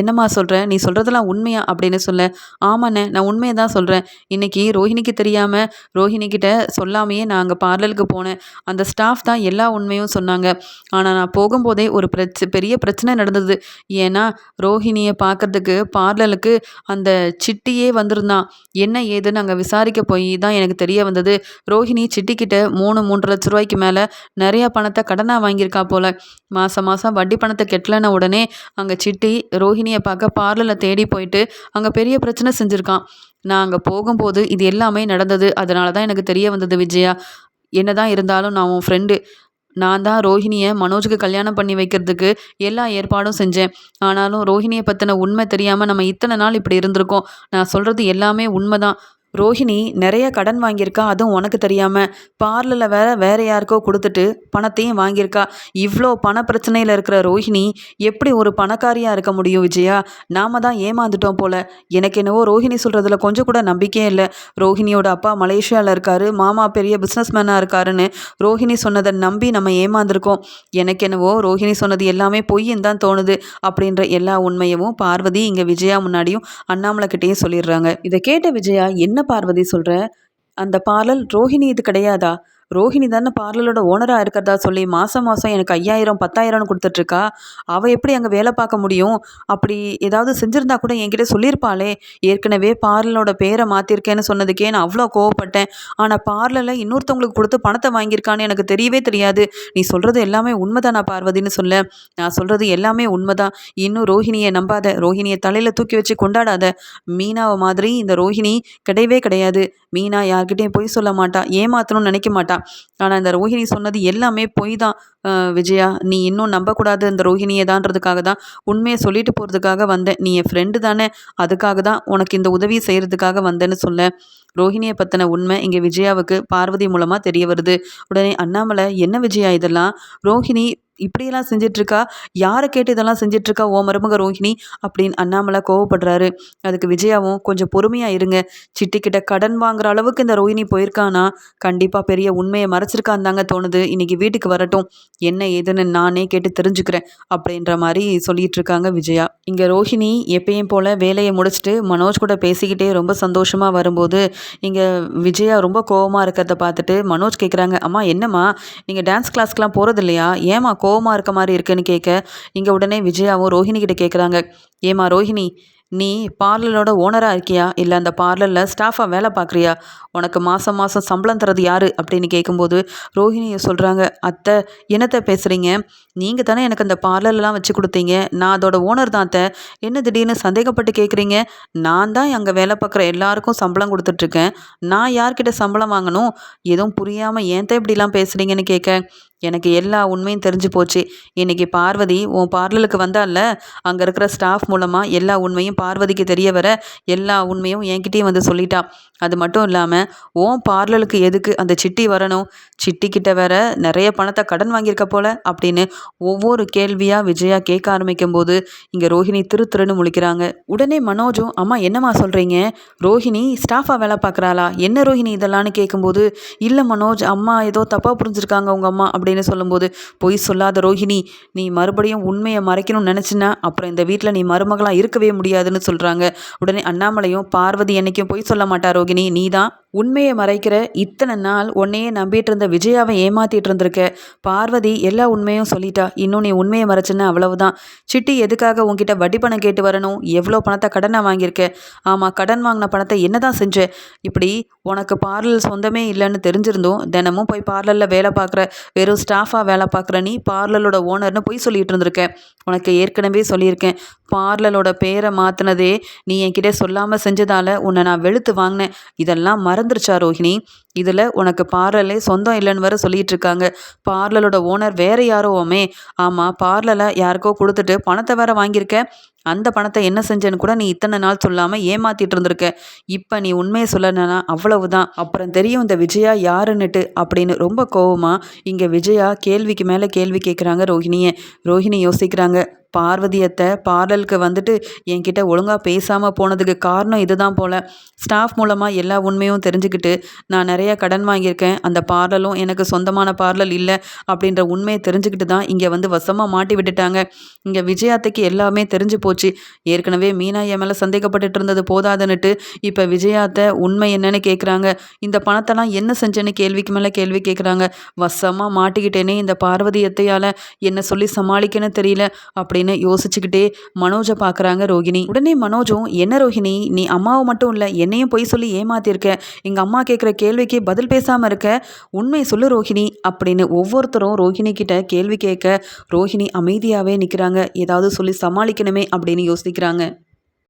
என்னம்மா சொல்கிறேன் நீ சொல்கிறதெல்லாம் உண்மையா? அப்படின்னு சொல்ல. ஆமாண்ணே நான் உண்மையை தான் சொல்கிறேன் இன்றைக்கி ரோஹிணிக்கு தெரியாமல் ரோஹிணிக்கிட்ட சொல்லாமையே நான் அங்கே பார்லருக்கு போனேன். அந்த ஸ்டாஃப் தான் எல்லா உண்மையும் சொன்னாங்க. ஆனால் நான் போகும்போதே ஒரு பிரச்ச பெரிய பிரச்சனை நடந்தது. ஏன்னா ரோஹிணியை பார்க்குறதுக்கு பார்லருக்கு அந்த சிட்டியே வந்திருந்தான். என்ன ஏதுன்னு அங்கே விசாரிக்க போய் தான் எனக்கு தெரிய வந்தது. ரோஹிணி சிட்டிக்கிட்ட மூணு மூணு மூன்று லட்ச ரூபாய்க்கு மேலே நிறையா பணத்தை கடனாக வாங்கியிருக்கா போல். மாதம் மாதம் வட்டி பணத்தை கெட்டலன உடனே அங்கே சிட்டி ரோஹிணியை பார்க்க பார்லரில் தேடி போயிட்டு அங்கே பெரிய பிரச்சனை செஞ்சுருக்கான். நான் அங்கே போகும்போது இது எல்லாமே நடந்தது. அதனால தான் எனக்கு தெரிய வந்தது விஜயா. என்ன தான் இருந்தாலும் நான் உன் ஃப்ரெண்டு நான் தான் ரோஹிணியை மனோஜுக்கு கல்யாணம் பண்ணி வைக்கிறதுக்கு எல்லா ஏற்பாடும் செஞ்சேன். ஆனாலும் ரோஹிணியை பற்றின உண்மை தெரியாமல் நம்ம இத்தனை நாள் இப்படி இருந்திருக்கோம். நான் சொல்கிறது எல்லாமே உண்மை தான் ரோஹிணி நிறைய கடன் வாங்கியிருக்கா அதுவும் உனக்கு தெரியாமல் பார்லரில் வேற வேறு யாருக்கோ கொடுத்துட்டு பணத்தையும் வாங்கியிருக்கா. இவ்வளோ பண பிரச்சனையில் இருக்கிற ரோஹிணி எப்படி ஒரு பணக்காரியாக இருக்க முடியும் விஜயா? நாம தான் ஏமாந்துட்டோம் போல. எனக்கு என்னவோ ரோஹிணி சொல்கிறதுல கொஞ்சம் கூட நம்பிக்கையே இல்லை. ரோஹிணியோட அப்பா மலேசியாவில் இருக்காரு மாமா பெரிய பிஸ்னஸ் மேனாக இருக்காருன்னு ரோஹிணி சொன்னதை நம்பி நம்ம ஏமாந்துருக்கோம். எனக்கு என்னவோ ரோஹிணி சொன்னது எல்லாமே பொய்ன்னு தான் தோணுது அப்படின்ற எல்லா உண்மையவும் பார்வதி இங்கே விஜயா முன்னாடியும் அண்ணாமலை கிட்டேயும் சொல்லிடுறாங்க. இதை கேட்ட விஜயா என்ன பார்வதி சொல்கிற அந்த பாலல் ரோஹிணி இது கிடையாதா? ரோஹிணி தானே பார்லரோட ஓனராக இருக்கிறதா சொல்லி மாதம் மாதம் எனக்கு ஐயாயிரம் பத்தாயிரம்னு கொடுத்துட்ருக்கா. அவள் எப்படி அங்கே வேலை பார்க்க முடியும்? அப்படி ஏதாவது செஞ்சுருந்தா கூட என்கிட்ட சொல்லியிருப்பாளே. ஏற்கனவே பார்லரோட பேரை மாற்றிருக்கேன்னு சொன்னதுக்கே நான் அவ்வளோ கோவப்பட்டேன். ஆனால் பார்லரில் இன்னொருத்தவங்களுக்கு கொடுத்து பணத்தை வாங்கியிருக்கான்னு எனக்கு தெரியவே தெரியாது. நீ சொல்கிறது எல்லாமே உண்மைதான் பார்வதின்னு சொல்ல. நான் சொல்கிறது எல்லாமே உண்மைதான். இன்னும் ரோஹிணியை நம்பாத. ரோஹிணியை தலையில் தூக்கி வச்சு கொண்டாடாத. மீனாவை மாதிரி இந்த ரோஹிணி கிடையவே கிடையாது. மீனா யார்கிட்டையும் பொய் சொல்ல மாட்டா ஏமாத்தணும்னு நினைக்க மாட்டா. ஆனால் இந்த ரோஹிணி சொன்னது எல்லாமே பொய் தான். விஜயா நீ இன்னும் நம்பக்கூடாது இந்த ரோஹிணியை தான்றதுக்காக தான். உண்மையை சொல்லிட்டு போகிறதுக்காக வந்தேன். நீ என் ஃப்ரெண்டு தானே. அதுக்காக தான் உனக்கு இந்த உதவி செய்கிறதுக்காக வந்தேன்னு சொல்ல. ரோஹிணியை பற்றின உண்மை இங்கே விஜயாவுக்கு பார்வதி மூலமாக தெரிய வருது. உடனே அண்ணாமலை என்ன விஜயா இதெல்லாம்? ரோஹிணி இப்படியெல்லாம் செஞ்சிட்ருக்கா? யாரை கேட்டு இதெல்லாம் செஞ்சிட்ருக்கா ஓ மருமக ரோஹிணி? அப்படின்னு அண்ணாமலை கோவப்படுறாரு. அதுக்கு விஜயாவும் கொஞ்சம் பொறுமையாக இருங்க. சிட்டிக்கிட்ட கடன் வாங்குற அளவுக்கு இந்த ரோஹிணி போயிருக்கானா? கண்டிப்பாக பெரிய உண்மையை மறைச்சிருக்கான் தாங்க தோணுது. இன்னைக்கு வீட்டுக்கு வரட்டும். என்ன ஏதுன்னு நானே கேட்டு தெரிஞ்சுக்கிறேன் அப்படின்ற மாதிரி சொல்லிட்டு இருக்காங்க விஜயா. இங்கே ரோஹிணி எப்பயும் போல் வேலையை முடிச்சுட்டு மனோஜ் கூட பேசிக்கிட்டே ரொம்ப சந்தோஷமாக வரும்போது இங்கே விஜயா ரொம்ப கோவமாக இருக்கிறத பார்த்துட்டு மனோஜ் கேட்குறாங்க அம்மா என்னம்மா? நீங்கள் டான்ஸ் கிளாஸ்க்கெலாம் போகிறது இல்லையா ஏமா கோவமாக இருக்க மாதிரி இருக்குன்னு கேட்க இங்கே உடனே விஜயாவும் ரோஹிணி கிட்ட கேட்குறாங்க ஏமா ரோஹிணி நீ பார்லரோட ஓனராக இருக்கியா? இல்லை அந்த பார்லரில் ஸ்டாஃபாக வேலை பார்க்குறியா? உனக்கு மாதம் மாதம் சம்பளம் தரது யார்? அப்படின்னு கேட்கும்போது ரோஹிணியை சொல்கிறாங்க அத்தை என்னத்தை பேசுகிறீங்க நீங்கள் தானே எனக்கு அந்த பார்லர்லாம் வச்சு கொடுத்தீங்க. நான் அதோட ஓனர் தான் அத்தை. என்ன திடீர்னு சந்தேகப்பட்டு கேட்குறீங்க நான் தான் அங்கே வேலை பார்க்குற எல்லாருக்கும் சம்பளம் கொடுத்துட்ருக்கேன் நான் யார்கிட்ட சம்பளம் வாங்கணும்? எதுவும் புரியாமல் ஏன் தான் இப்படிலாம் பேசுகிறீங்கன்னு கேட்க எனக்கு எல்லா உண்மையும் தெரிஞ்சு போச்சு. இன்றைக்கி பார்வதி உன் பார்லருக்கு வந்தால அங்கே இருக்கிற ஸ்டாஃப் மூலமாக எல்லா உண்மையும் பார்வதிக்கு தெரிய வர எல்லா உண்மையும் என்கிட்டயும் வந்து சொல்லிட்டா. அது மட்டும் இல்லாமல் ஓன் பார்லருக்கு எதுக்கு அந்த சிட்டி வரணும்? சிட்டிக்கிட்ட வேற நிறைய பணத்தை கடன் வாங்கியிருக்க போல அப்படின்னு ஒவ்வொரு கேள்வியாக விஜயா கேட்க ஆரம்பிக்கும் போது இங்கே ரோஹிணி திரு திருன்னு முழிக்கிறாங்க. உடனே மனோஜும் அம்மா என்னம்மா சொல்கிறீங்க ரோஹிணி ஸ்டாஃபாக வேலை பார்க்குறாளா? என்ன ரோஹிணி இதெல்லாம்னு கேட்கும்போது இல்லை மனோஜ் அம்மா ஏதோ தப்பாக புரிஞ்சிருக்காங்க உங்கள் அம்மா அப்படின்னு சொல்லும்போது பொய் சொல்லாத ரோஹிணி நீ மறுபடியும் உண்மையை மறைக்கணும்னு நினச்சினா அப்புறம் இந்த வீட்டில் நீ மருமகளாக இருக்கவே முடியாதுன்னு சொல்கிறாங்க உடனே அண்ணாமலையும் பார்வதி என்னைக்கும் பொய் சொல்ல மாட்டா ரோகிணி நீ தான் உண்மையை மறைக்கிற இத்தனை நாள் உன்னையே நம்பிட்டு இருந்த விஜயாவை ஏமாத்திட்டு இருந்திருக்க பார்வதி எல்லா உண்மையும் சொல்லிட்டா. இன்னும் நீ உண்மையை மறைச்சுன்னு அவ்வளவுதான். சிட்டி எதுக்காக உன்கிட்ட வட்டி பணம் கேட்டு வரணும்? எவ்வளோ பணத்தை கடனை வாங்கியிருக்க? ஆமாம் கடன் வாங்கின பணத்தை என்னதான் செஞ்ச? இப்படி உனக்கு பார்லர் சொந்தமே இல்லைன்னு தெரிஞ்சிருந்தோம் தினமும் போய் பார்லரில் வேலை பார்க்குற வெறும் ஸ்டாஃபாக வேலை பார்க்குற நீ பார்லரோட ஓனர்னு போய் சொல்லிட்டு இருந்திருக்க. உனக்கு ஏற்கனவே சொல்லியிருக்கேன். பார்லரோட பேரை மாற்றினதே நீ என்கிட்ட சொல்லாமல் செஞ்சதால் உன்னை நான் வெளுத்து வாங்கினேன். இதெல்லாம் மறந்துருச்சா ரோஹிணி? இதில் உனக்கு பார்லலே சொந்தம் இல்லைன்னு வேற சொல்லிட்டு இருக்காங்க பார்லரோட ஓனர் வேற யாரோவுமே ஆமாம் பார்லரில் யாருக்கோ கொடுத்துட்டு பணத்தை வேற வாங்கியிருக்க. அந்த பணத்தை என்ன செஞ்சேன்னு கூட நீ இத்தனை நாள் சொல்லாமல் ஏமாத்திட்டு இருந்திருக்க. இப்போ நீ உண்மையை சொல்லணும்னா அவ்வளவுதான். அப்புறம் தெரியும் இந்த விஜயா யாருன்னுட்டு அப்படின்னு ரொம்ப கோவமாக இங்கே விஜயா கேள்விக்கு மேலே கேள்வி கேட்குறாங்க ரோஹிணியை. ரோஹிணி யோசிக்கிறாங்க. பார்வதியத்தை பார்லருக்கு வந்துட்டு என்கிட்ட ஒழுங்காக பேசாமல் போனதுக்கு காரணம் இதுதான் போல். ஸ்டாஃப் மூலமாக எல்லா உண்மையும் தெரிஞ்சுக்கிட்டு நான் நிறைய கடன் வாங்கியிருக்கேன் அந்த பார்லரும் எனக்கு சொந்தமான பார்லர் இல்லை அப்படின்ற உண்மையை தெரிஞ்சுக்கிட்டு தான் இங்கே வந்து வசமாக மாட்டி விட்டுட்டாங்க. இங்கே விஜயாத்தைக்கு எல்லாமே தெரிஞ்சு போச்சு. ஏற்கனவே மீனா என் மேலே சந்தேகப்பட்டுட்டு இருந்தது போதாதுன்னுட்டு இப்போ விஜயாத்தை உண்மை என்னன்னு கேட்குறாங்க இந்த பணத்தெல்லாம் என்ன செஞ்சேன்னு கேள்விக்கு மேலே கேள்வி கேட்குறாங்க வசமாக மாட்டிக்கிட்டேனே இந்த பார்வதியத்தையால் என்ன சொல்லி சமாளிக்கன்னு தெரியல. அப்படி அப்படின்னு யோசிச்சுக்கிட்டே மனோஜை பார்க்குறாங்க ரோகிணி. உடனே மனோஜும் என்ன ரோஹிணி நீ அம்மாவை மட்டும் இல்லை என்னையும் போய் சொல்லி ஏமாத்திருக்க. எங்கள் அம்மா கேட்குற கேள்விக்கு பதில் பேசாமல் இருக்க. உண்மை சொல்லு ரோஹிணி அப்படின்னு ஒவ்வொருத்தரும் ரோஹிணி கிட்ட கேள்வி கேட்க ரோஹிணி அமைதியாகவே நிற்கிறாங்க ஏதாவது சொல்லி சமாளிக்கணுமே அப்படின்னு யோசிக்கிறாங்க.